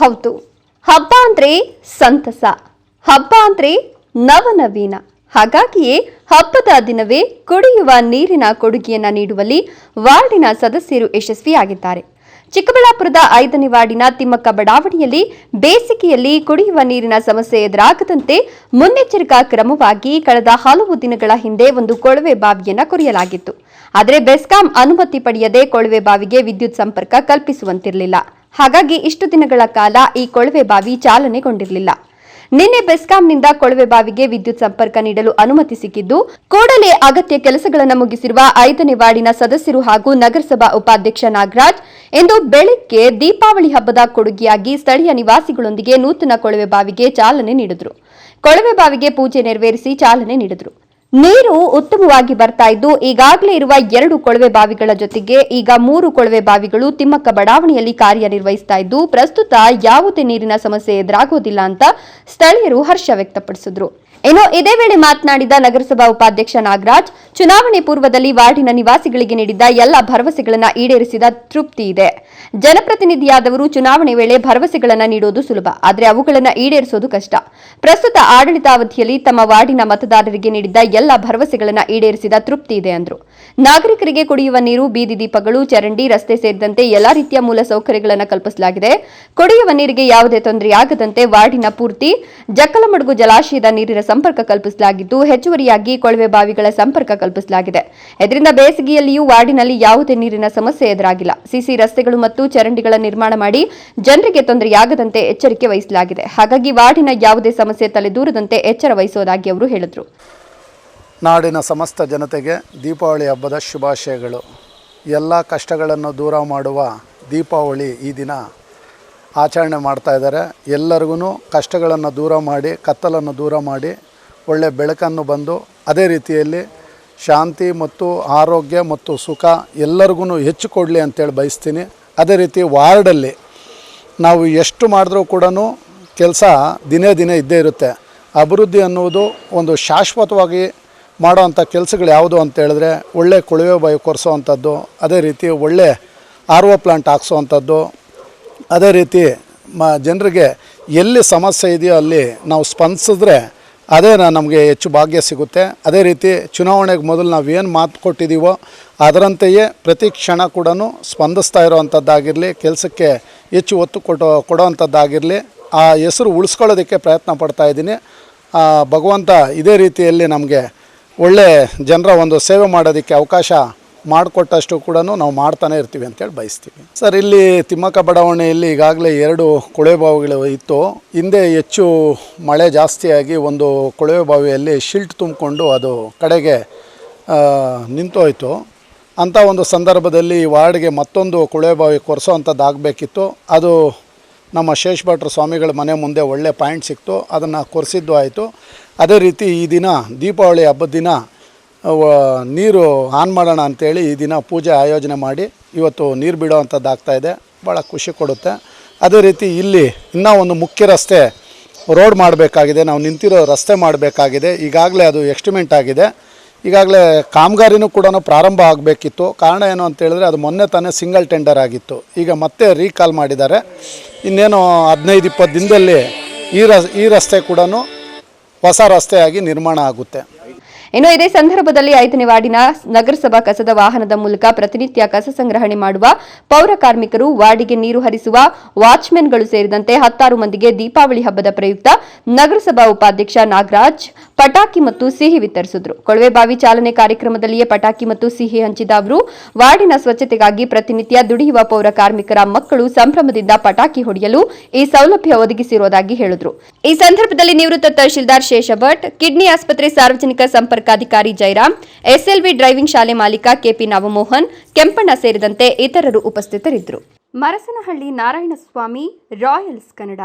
ಹೌದು. ಹಬ್ಬ ಅಂದ್ರೆ ಸಂತಸ. ಹಬ್ಬ ಅಂದ್ರೆ ನವನವೀನ. ಹಾಗಾಗಿಯೇ ಹಬ್ಬದ ದಿನವೇ ಕುಡಿಯುವ ನೀರಿನ ಕೊಡುಗೆಯನ್ನ ನೀಡುವಲ್ಲಿ ವಾರ್ಡಿನ ಸದಸ್ಯರು ಯಶಸ್ವಿಯಾಗಿದ್ದಾರೆ. ಚಿಕ್ಕಬಳ್ಳಾಪುರದ ಐದನೇ ವಾರ್ಡಿನ ತಿಮ್ಮಕ್ಕ ಬಡಾವಣೆಯಲ್ಲಿ ಬೇಸಿಗೆಯಲ್ಲಿ ಕುಡಿಯುವ ನೀರಿನ ಸಮಸ್ಯೆ ಎದುರಾಗದಂತೆ ಮುನ್ನೆಚ್ಚರಿಕಾ ಕ್ರಮವಾಗಿ ಕಳೆದ ಹಲವು ದಿನಗಳ ಹಿಂದೆ ಒಂದು ಕೊಳವೆ ಬಾವಿಯನ್ನ ಕೊರೆಯಲಾಗಿತ್ತು. ಆದರೆ ಬೆಸ್ಕಾಂ ಅನುಮತಿ ಪಡೆಯದೆ ಕೊಳವೆ ಬಾವಿಗೆ ವಿದ್ಯುತ್ ಸಂಪರ್ಕ ಕಲ್ಪಿಸುವಂತಿರಲಿಲ್ಲ. ಹಾಗಾಗಿ ಇಷ್ಟು ದಿನಗಳ ಕಾಲ ಈ ಕೊಳವೆ ಬಾವಿ ಚಾಲನೆಗೊಂಡಿರಲಿಲ್ಲ. ನಿನ್ನೆ ಬೆಸ್ಕಾಂನಿಂದ ಕೊಳವೆ ಬಾವಿಗೆ ವಿದ್ಯುತ್ ಸಂಪರ್ಕ ನೀಡಲು ಅನುಮತಿ ಸಿಕ್ಕಿದ್ದು, ಕೂಡಲೇ ಅಗತ್ಯ ಕೆಲಸಗಳನ್ನು ಮುಗಿಸಿರುವ ಐದನೇ ವಾರ್ಡಿನ ಸದಸ್ಯರು ಹಾಗೂ ನಗರಸಭಾ ಉಪಾಧ್ಯಕ್ಷ ನಾಗರಾಜ್, ಇಂದು ಬೆಳಿಗ್ಗೆ ದೀಪಾವಳಿ ಹಬ್ಬದ ಕೊಡುಗೆಯಾಗಿ ಸ್ಥಳೀಯ ನಿವಾಸಿಗಳೊಂದಿಗೆ ನೂತನ ಕೊಳವೆ ಬಾವಿಗೆ ಚಾಲನೆ ನೀಡಿದರು. ಕೊಳವೆ ಬಾವಿಗೆ ಪೂಜೆ ನೆರವೇರಿಸಿ ಚಾಲನೆ ನೀಡಿದ್ರು. ನೀರು ಉತ್ತಮವಾಗಿ ಬರ್ತಾ ಇದ್ದು, ಈಗಾಗಲೇ ಇರುವ ಎರಡು ಕೊಳವೆ ಬಾವಿಗಳ ಜೊತೆಗೆ ಈಗ ಮೂರು ಕೊಳವೆ ಬಾವಿಗಳು ತಿಮ್ಮಕ್ಕ ಬಡಾವಣೆಯಲ್ಲಿ ಕಾರ್ಯನಿರ್ವಹಿಸ್ತಾ ಇದ್ದು, ಪ್ರಸ್ತುತ ಯಾವುದೇ ನೀರಿನ ಸಮಸ್ಯೆ ಎದುರಾಗುವುದಿಲ್ಲ ಅಂತ ಸ್ಥಳೀಯರು ಹರ್ಷ ವ್ಯಕ್ತಪಡಿಸಿದ್ರು. ಇನ್ನು ಇದೇ ವೇಳೆ ಮಾತನಾಡಿದ ನಗರಸಭಾ ಉಪಾಧ್ಯಕ್ಷ ನಾಗರಾಜ್, ಚುನಾವಣೆ ಪೂರ್ವದಲ್ಲಿ ವಾರ್ಡಿನ ನಿವಾಸಿಗಳಿಗೆ ನೀಡಿದ್ದ ಎಲ್ಲ ಭರವಸೆಗಳನ್ನು ಈಡೇರಿಸಿದ ತೃಪ್ತಿ ಇದೆ. ಜನಪ್ರತಿನಿಧಿಯಾದವರು ಚುನಾವಣೆ ವೇಳೆ ಭರವಸೆಗಳನ್ನು ನೀಡುವುದು ಸುಲಭ, ಆದರೆ ಅವುಗಳನ್ನು ಈಡೇರಿಸೋದು ಕಷ್ಟ. ಪ್ರಸ್ತುತ ಆಡಳಿತಾವಧಿಯಲ್ಲಿ ತಮ್ಮ ವಾರ್ಡಿನ ಮತದಾರರಿಗೆ ನೀಡಿದ್ದ ಎಲ್ಲ ಭರವಸೆಗಳನ್ನು ಈಡೇರಿಸಿದ ತೃಪ್ತಿ ಇದೆ ಅಂದ್ರು. ನಾಗರಿಕರಿಗೆ ಕುಡಿಯುವ ನೀರು, ಬೀದಿ ದೀಪಗಳು, ಚರಂಡಿ, ರಸ್ತೆ ಸೇರಿದಂತೆ ಎಲ್ಲಾ ರೀತಿಯ ಮೂಲ ಸೌಕರ್ಯಗಳನ್ನು ಕಲ್ಪಿಸಲಾಗಿದೆ. ಕುಡಿಯುವ ನೀರಿಗೆ ಯಾವುದೇ ತೊಂದರೆಯಾಗದಂತೆ ವಾರ್ಡಿನ ಪೂರ್ತಿ ಜಕ್ಕಲಮಡುಗು ಜಲಾಶಯದ ನೀರಿನ ಸಂಪರ್ಕ ಕಲ್ಪಿಸಲಾಗಿದ್ದು ಹೆಚ್ಚುವರಿಯಾಗಿ ಕೊಳವೆ ಬಾವಿಗಳ ಸಂಪರ್ಕ ಕಲ್ಪಿಸಲಾಗಿದೆ. ಇದರಿಂದ ಬೇಸಿಗೆಯಲ್ಲಿಯೂ ವಾರ್ಡಿನಲ್ಲಿ ಯಾವುದೇ ನೀರಿನ ಸಮಸ್ಯೆ ಎದುರಾಗಿಲ್ಲ. ಸಿಸಿ ರಸ್ತೆಗಳು ಮತ್ತು ಚರಂಡಿಗಳ ನಿರ್ಮಾಣ ಮಾಡಿ ಜನರಿಗೆ ತೊಂದರೆಯಾಗದಂತೆ ಎಚ್ಚರಿಕೆ ವಹಿಸಲಾಗಿದೆ. ಹಾಗಾಗಿ ವಾರ್ಡಿನ ಯಾವುದೇ ಸಮಸ್ಯೆ ತಲೆದೂರದಂತೆ ಎಚ್ಚರ ವಹಿಸುವುದಾಗಿ ಅವರು ಹೇಳಿದರು. ನಾಡಿನ ಸಮಸ್ತ ಜನತೆಗೆ ದೀಪಾವಳಿ ಹಬ್ಬದ ಶುಭಾಶಯಗಳು. ಎಲ್ಲ ಕಷ್ಟಗಳನ್ನು ದೂರ ಮಾಡುವ ದೀಪಾವಳಿ ಈ ದಿನ ಆಚರಣೆ ಮಾಡ್ತಾ ಇದ್ದಾರೆ. ಎಲ್ಲರಿಗೂ ಕಷ್ಟಗಳನ್ನು ದೂರ ಮಾಡಿ, ಕತ್ತಲನ್ನು ದೂರ ಮಾಡಿ ಒಳ್ಳೆಯ ಬೆಳಕನ್ನು ಬಂದು ಅದೇ ರೀತಿಯಲ್ಲಿ ಶಾಂತಿ ಮತ್ತು ಆರೋಗ್ಯ ಮತ್ತು ಸುಖ ಎಲ್ಲರಿಗೂ ಹೆಚ್ಚು ಕೊಡಲಿ ಅಂತೇಳಿ ಬಯಸ್ತೀನಿ. ಅದೇ ರೀತಿ ವಾರ್ಡಲ್ಲಿ ನಾವು ಎಷ್ಟು ಮಾಡಿದ್ರೂ ಕೂಡ ಕೆಲಸ ದಿನೇ ದಿನೇ ಇದ್ದೇ ಇರುತ್ತೆ. ಅಭಿವೃದ್ಧಿ ಅನ್ನುವುದು ಒಂದು ಶಾಶ್ವತವಾಗಿ ಮಾಡೋವಂಥ ಕೆಲಸಗಳು ಯಾವುದು ಅಂತ ಹೇಳಿದ್ರೆ ಒಳ್ಳೆ ಕೊಳವೆ ಬಾಯಿ ಕೊರೆಸೋವಂಥದ್ದು, ಅದೇ ರೀತಿ ಒಳ್ಳೆ ಆರ್ ಪ್ಲಾಂಟ್ ಹಾಕ್ಸೋವಂಥದ್ದು ಅದೇ ರೀತಿ ಮ ಜನರಿಗೆ ಎಲ್ಲಿ ಸಮಸ್ಯೆ ಇದೆಯೋ ಅಲ್ಲಿ ನಾವು ಸ್ಪಂದಿಸಿದ್ರೆ ಅದೇ ನಮಗೆ ಹೆಚ್ಚು ಭಾಗ್ಯ ಸಿಗುತ್ತೆ. ಅದೇ ರೀತಿ ಚುನಾವಣೆಗೆ ಮೊದಲು ನಾವು ಏನು ಮಾತು ಕೊಟ್ಟಿದ್ದೀವೋ ಅದರಂತೆಯೇ ಪ್ರತಿ ಕ್ಷಣ ಕೂಡ ಸ್ಪಂದಿಸ್ತಾ ಇರೋವಂಥದ್ದಾಗಿರಲಿ ಕೆಲಸಕ್ಕೆ ಹೆಚ್ಚು ಒತ್ತು ಕೊಟ್ಟು ಕೊಡೋವಂಥದ್ದಾಗಿರಲಿ ಆ ಹೆಸರು ಉಳಿಸ್ಕೊಳ್ಳೋದಕ್ಕೆ ಪ್ರಯತ್ನ ಪಡ್ತಾ ಆ, ಭಗವಂತ ಇದೇ ರೀತಿಯಲ್ಲಿ ನಮಗೆ ಒಳ್ಳೆ ಜನರ ಒಂದು ಸೇವೆ ಮಾಡೋದಕ್ಕೆ ಅವಕಾಶ ಮಾಡಿಕೊಟ್ಟಷ್ಟು ಕೂಡ ನಾವು ಮಾಡ್ತಾನೆ ಇರ್ತೀವಿ ಅಂತೇಳಿ ಬಯಸ್ತೀವಿ. ಸರ್, ಇಲ್ಲಿ ತಿಮ್ಮಕ್ಕ ಬಡಾವಣೆಯಲ್ಲಿ ಈಗಾಗಲೇ ಎರಡು ಕೊಳವೆ ಬಾವಿಗಳು ಇತ್ತು. ಹಿಂದೆ ಹೆಚ್ಚು ಮಳೆ ಜಾಸ್ತಿಯಾಗಿ ಒಂದು ಕೊಳವೆ ಬಾವಿಯಲ್ಲಿ ಶಿಲ್ಟ್ ತುಂಬಿಕೊಂಡು ಅದು ಕಡೆಗೆ ನಿಂತೋಯಿತು. ಅಂಥ ಒಂದು ಸಂದರ್ಭದಲ್ಲಿ ಈ ವಾರ್ಡ್ಗೆ ಮತ್ತೊಂದು ಕೊಳವೆ ಬಾವಿ ಆಗಬೇಕಿತ್ತು ಅದು ನಮ್ಮ ಶೇಷ್ ಭಟ್ರು ಸ್ವಾಮಿಗಳ ಮನೆ ಮುಂದೆ ಒಳ್ಳೆ ಪಾಯಿಂಟ್ ಸಿಕ್ತು. ಅದನ್ನು ಕೊರೆಸಿದ್ದು ಆಯಿತು. ಅದೇ ರೀತಿ ಈ ದಿನ ದೀಪಾವಳಿ ಹಬ್ಬದ ದಿನ ನೀರು ಆನ್ ಮಾಡೋಣ ಅಂತೇಳಿ ಈ ದಿನ ಪೂಜೆ ಆಯೋಜನೆ ಮಾಡಿ ಇವತ್ತು ನೀರು ಬಿಡೋವಂಥದ್ದು ಆಗ್ತಾಯಿದೆ ಭಾಳ ಖುಷಿ ಕೊಡುತ್ತೆ. ಅದೇ ರೀತಿ ಇಲ್ಲಿ ಇನ್ನೂ ಒಂದು ಮುಖ್ಯ ರಸ್ತೆ ರೋಡ್ ಮಾಡಬೇಕಾಗಿದೆ. ನಾವು ನಿಂತಿರೋ ರಸ್ತೆ ಮಾಡಬೇಕಾಗಿದೆ. ಈಗಾಗಲೇ ಅದು ಎಕ್ಸ್ಟಿಮೆಂಟ್ ಆಗಿದೆ. ಈಗಾಗಲೇ ಕಾಮಗಾರಿನೂ ಕೂಡ ಪ್ರಾರಂಭ ಆಗಬೇಕಿತ್ತು. ಕಾರಣ ಏನು ಅಂತ ಹೇಳಿದ್ರೆ ಅದು ಮೊನ್ನೆ ತಾನೇ ಸಿಂಗಲ್ ಟೆಂಡರ್ ಆಗಿತ್ತು. ಈಗ ಮತ್ತೆ ರೀಕಾಲ್ ಮಾಡಿದ್ದಾರೆ. ಇನ್ನೇನು ಹದಿನೈದು, ಇಪ್ಪತ್ತು ದಿನದಲ್ಲಿ ಈ ರಸ್, ಈ ರಸ್ತೆ ಕೂಡ ಹೊಸ ರಸ್ತೆಯಾಗಿ ನಿರ್ಮಾಣ ಆಗುತ್ತೆ. ಇನ್ನು ಇದೇ ಸಂದರ್ಭದಲ್ಲಿ ಐದನೇ ವಾರ್ಡಿನ ನಗರಸಭಾ ಕಸದ ವಾಹನದ ಮೂಲಕ ಪ್ರತಿನಿತ್ಯ ಕಸ ಸಂಗ್ರಹಣೆ ಮಾಡುವ ಪೌರ ಕಾರ್ಮಿಕರು, ವಾರ್ಡಿಗೆ ನೀರು ಹರಿಸುವ ವಾಚ್ಮೆನ್ಗಳು ಸೇರಿದಂತೆ ಹತ್ತಾರು ಮಂದಿಗೆ ದೀಪಾವಳಿ ಹಬ್ಬದ ಪ್ರಯುಕ್ತ ನಗರಸಭಾ ಉಪಾಧ್ಯಕ್ಷ ನಾಗರಾಜ್ ಪಟಾಕಿ ಮತ್ತು ಸಿಹಿ ವಿತರಿಸಿದ್ರು. ಕೊಳವೆ ಬಾವಿ ಚಾಲನೆ ಕಾರ್ಯಕ್ರಮದಲ್ಲಿಯೇ ಪಟಾಕಿ ಮತ್ತು ಸಿಹಿ ಹಂಚಿದ ಅವರು, ವಾರ್ಡಿನ ಸ್ವಚ್ಛತೆಗಾಗಿ ಪ್ರತಿನಿತ್ಯ ದುಡಿಯುವ ಪೌರ ಕಾರ್ಮಿಕರ ಮಕ್ಕಳು ಸಂಭ್ರಮದಿಂದ ಪಟಾಕಿ ಹೊಡೆಯಲು ಈ ಸೌಲಭ್ಯ ಒದಗಿಸಿರುವುದಾಗಿ ಹೇಳಿದ್ರು. ಈ ಸಂದರ್ಭದಲ್ಲಿ ನಿವೃತ್ತ ತಹಶೀಲ್ದಾರ್ ಶೇಷಭಟ್, ಕಿಡ್ನಿ ಆಸ್ಪತ್ರೆ ಸಾರ್ವಜನಿಕ ಸಂಪರ್ಕಾಧಿಕಾರಿ ಜೈರಾಮ್, ಎಸ್ಎಲ್ವಿ ಡ್ರೈವಿಂಗ್ ಶಾಲೆ ಮಾಲೀಕ ಕೆಪಿ ನವಮೋಹನ್, ಕೆಂಪಣ್ಣ ಸೇರಿದಂತೆ ಇತರರು ಉಪಸ್ಥಿತರಿದ್ದರು. ಮರಸನಹಳ್ಳಿ ನಾರಾಯಣಸ್ವಾಮಿ, ರಾಯಲ್ಸ್ ಕನ್ನಡ.